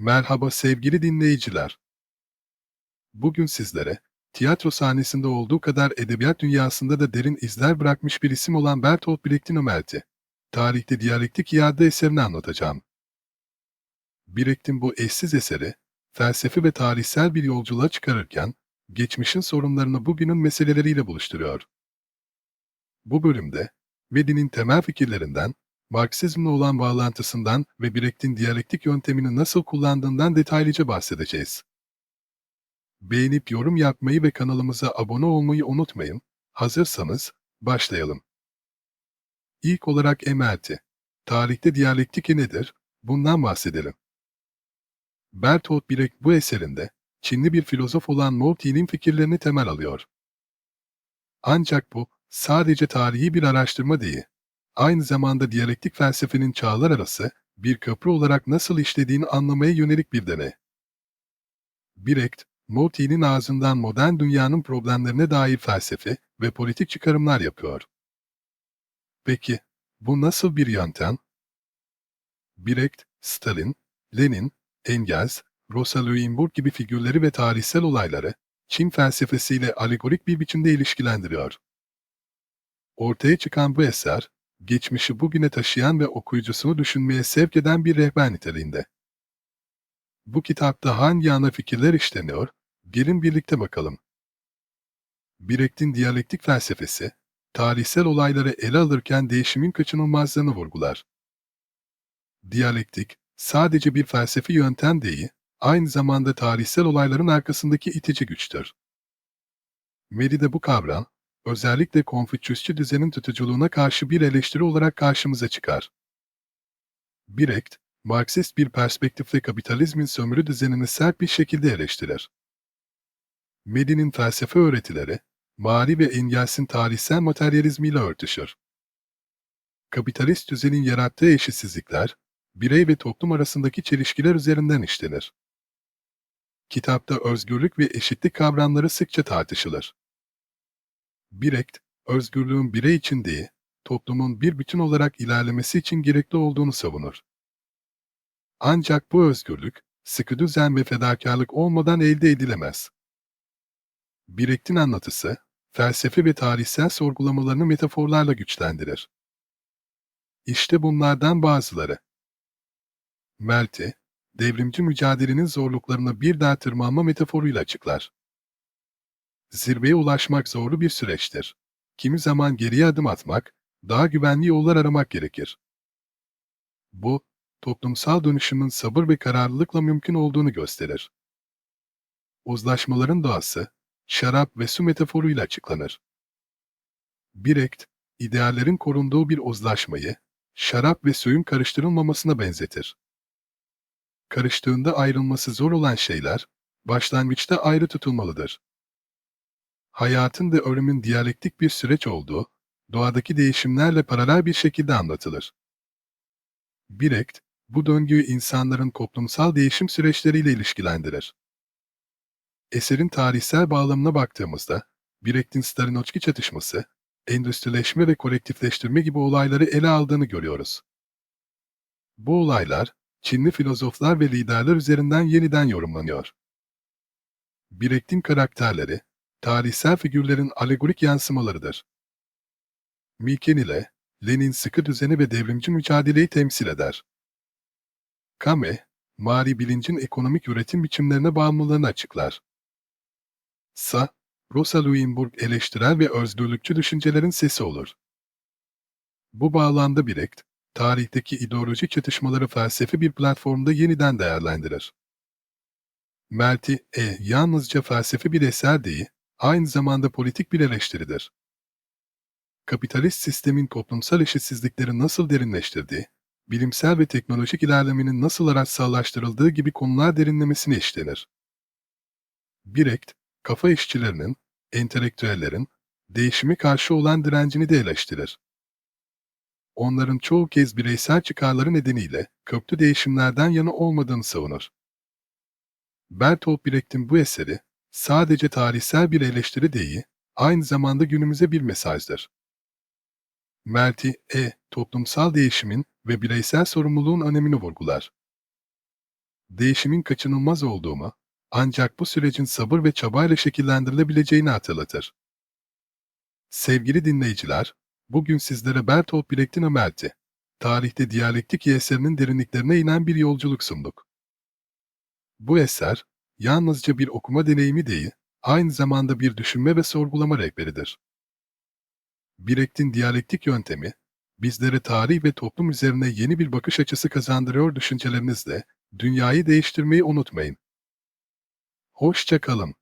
Merhaba sevgili dinleyiciler. Bugün sizlere, tiyatro sahnesinde olduğu kadar edebiyat dünyasında da derin izler bırakmış bir isim olan Bertolt Brecht'in Ömerti, tarihte diyalektik iade eserini anlatacağım. Brecht'in bu eşsiz eseri, felsefi ve tarihsel bir yolculuğa çıkarırken, geçmişin sorunlarını bugünün meseleleriyle buluşturuyor. Bu bölümde, Vedin'in temel fikirlerinden, Marksizmle olan bağlantısından ve Brecht'in diyalektik yöntemini nasıl kullandığından detaylıca bahsedeceğiz. Beğenip yorum yapmayı ve kanalımıza abone olmayı unutmayın. Hazırsanız, başlayalım. İlk olarak emelti. Tarihte diyalektik nedir? Bundan bahsedelim. Bertolt Brecht bu eserinde, Çinli bir filozof olan Moltke'nin fikirlerini temel alıyor. Ancak bu, sadece tarihi bir araştırma değil, aynı zamanda diyalektik felsefenin çağlar arası bir köprü olarak nasıl işlediğini anlamaya yönelik bir deney. Brecht, Moltke'nin ağzından modern dünyanın problemlerine dair felsefe ve politik çıkarımlar yapıyor. Peki, bu nasıl bir yöntem? Brecht, Stalin, Lenin, Engels, Rosa Luxemburg gibi figürleri ve tarihsel olayları Çin felsefesiyle alegorik bir biçimde ilişkilendiriyor. Ortaya çıkan bu eser, geçmişi bugüne taşıyan ve okuyucusunu düşünmeye sevk eden bir rehber niteliğinde. Bu kitapta hangi ana fikirler işleniyor, gelin birlikte bakalım. Brecht'in diyalektik felsefesi, tarihsel olayları ele alırken değişimin kaçınılmazlığını vurgular. Diyalektik, sadece bir felsefi yöntem değil, aynı zamanda tarihsel olayların arkasındaki itici güçtür. Meride bu kavram, özellikle Konfüçyüsçü düzenin tutuculuğuna karşı bir eleştiri olarak karşımıza çıkar. Brecht, Marksist bir perspektifle kapitalizmin sömürü düzenini sert bir şekilde eleştirir. Medi'nin felsefe öğretileri, Mari ve Engels'in tarihsel materyalizmiyle örtüşür. Kapitalist düzenin yarattığı eşitsizlikler, birey ve toplum arasındaki çelişkiler üzerinden işlenir. Kitapta özgürlük ve eşitlik kavramları sıkça tartışılır. Brecht, özgürlüğün birey için değil, toplumun bir bütün olarak ilerlemesi için gerekli olduğunu savunur. Ancak bu özgürlük, sıkı düzen ve fedakarlık olmadan elde edilemez. Brecht'in anlatısı, felsefe ve tarihsel sorgulamalarını metaforlarla güçlendirir. İşte bunlardan bazıları. Melti, devrimci mücadelenin zorluklarını bir daha tırmanma metaforuyla açıklar. Zirveye ulaşmak zorlu bir süreçtir. Kimi zaman geriye adım atmak, daha güvenli yollar aramak gerekir. Bu, toplumsal dönüşümün sabır ve kararlılıkla mümkün olduğunu gösterir. Uzlaşmaların doğası, şarap ve su metaforuyla açıklanır. Brecht, ideallerin korunduğu bir uzlaşmayı, şarap ve suyun karıştırılmamasına benzetir. Karıştığında ayrılması zor olan şeyler, başlangıçta ayrı tutulmalıdır hayatın ve ölümün diyalektik bir süreç olduğu, doğadaki değişimlerle paralel bir şekilde anlatılır. Brecht, bu döngüyü insanların toplumsal değişim süreçleriyle ilişkilendirir. Eserin tarihsel bağlamına baktığımızda, Brecht'in Stalinotki çatışması, endüstrileşme ve kolektifleştirme gibi olayları ele aldığını görüyoruz. Bu olaylar, Çinli filozoflar ve liderler üzerinden yeniden yorumlanıyor. Brecht'in karakterleri, tarihsel figürlerin alegorik yansımalarıdır. Milken ile Lenin sıkı düzeni ve devrimci mücadeleyi temsil eder. Kame, mari bilincin ekonomik üretim biçimlerine bağımlılığını açıklar. Sa, Rosa Luxemburg eleştirel ve özgürlükçü düşüncelerin sesi olur. Bu bağlamda Brecht, tarihteki ideoloji çatışmaları felsefi bir platformda yeniden değerlendirir. Melti E yalnızca felsefi bir eser değil, aynı zamanda politik bir eleştiridir. Kapitalist sistemin toplumsal eşitsizlikleri nasıl derinleştirdiği, bilimsel ve teknolojik ilerlemenin nasıl araçsallaştırıldığı gibi konular derinlemesine işlenir. Brecht, kafa işçilerinin, entelektüellerin, değişime karşı olan direncini de eleştirir. Onların çoğu kez bireysel çıkarları nedeniyle köklü değişimlerden yana olmadığını savunur. Bertolt Brecht'in bu eseri, sadece tarihsel bir eleştiri değil, aynı zamanda günümüze bir mesajdır. Melti E. Toplumsal değişimin ve bireysel sorumluluğun önemini vurgular. değişimin kaçınılmaz olduğunu, ancak bu sürecin sabır ve çabayla şekillendirilebileceğini hatırlatır. Sevgili dinleyiciler, bugün sizlere Bertolt Brecht'in Ömerti, tarihte diyalektik eserinin derinliklerine inen bir yolculuk sunduk. Bu eser, yalnızca bir okuma deneyimi değil, aynı zamanda bir düşünme ve sorgulama rehberidir. Brecht'in diyalektik yöntemi, bizlere tarih ve toplum üzerine yeni bir bakış açısı kazandırıyor düşüncelerinizle, dünyayı değiştirmeyi unutmayın. Hoşça kalın.